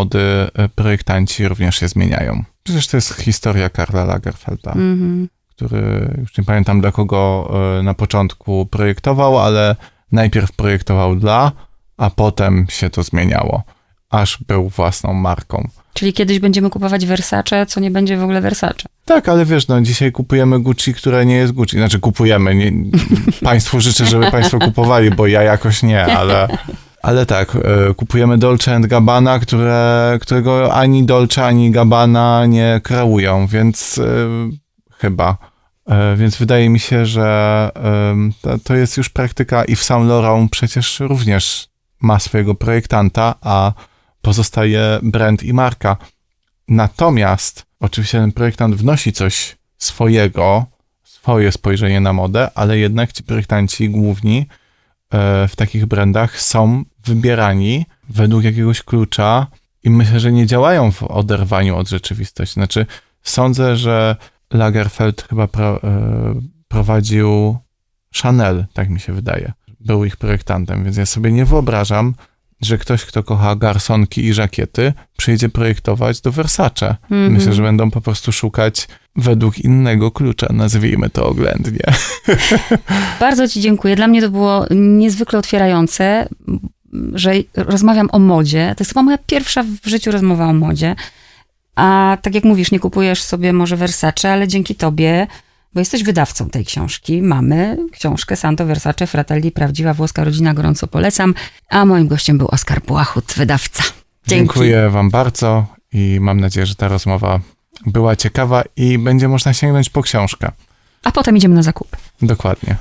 mody e, projektanci również się zmieniają. Przecież to jest historia Karla Lagerfelda, Mhm. który już nie pamiętam dla kogo e, na początku projektował, ale najpierw projektował dla, a potem się to zmieniało, aż był własną marką. Czyli kiedyś będziemy kupować Versace, co nie będzie w ogóle Versace. Tak, ale wiesz, no dzisiaj kupujemy Gucci, które nie jest Gucci. Znaczy kupujemy. Nie, państwu życzę, żeby państwo kupowali, bo ja jakoś nie, ale, ale tak, e, kupujemy Dolce Gabbana, które, którego ani Dolce, ani Gabbana nie kreują, więc e, chyba. E, Więc wydaje mi się, że to, jest już praktyka i w Saint Laurent przecież również ma swojego projektanta, a pozostaje brand i marka. Natomiast oczywiście ten projektant wnosi coś swojego, swoje spojrzenie na modę, ale jednak ci projektanci główni w takich brandach są wybierani według jakiegoś klucza i myślę, że nie działają w oderwaniu od rzeczywistości. Znaczy, sądzę, że Lagerfeld chyba pro, e, prowadził Chanel, tak mi się wydaje. Był ich projektantem, więc ja sobie nie wyobrażam, że ktoś, kto kocha garsonki i żakiety, przyjdzie projektować do Versace. Mhm. Myślę, że będą po prostu szukać według innego klucza, nazwijmy to oględnie. Bardzo Ci dziękuję. Dla mnie to było niezwykle otwierające, że rozmawiam o modzie. To jest chyba moja pierwsza w życiu rozmowa o modzie. A tak jak mówisz, nie kupujesz sobie może Versace, ale dzięki Tobie, bo jesteś wydawcą tej książki, mamy książkę Santo Versace Fratelli, prawdziwa włoska rodzina, gorąco polecam. A moim gościem był Oskar Błachut, wydawca. Dzięki. Dziękuję Wam bardzo i mam nadzieję, że ta rozmowa była ciekawa i będzie można sięgnąć po książkę. A potem idziemy na zakupy. Dokładnie.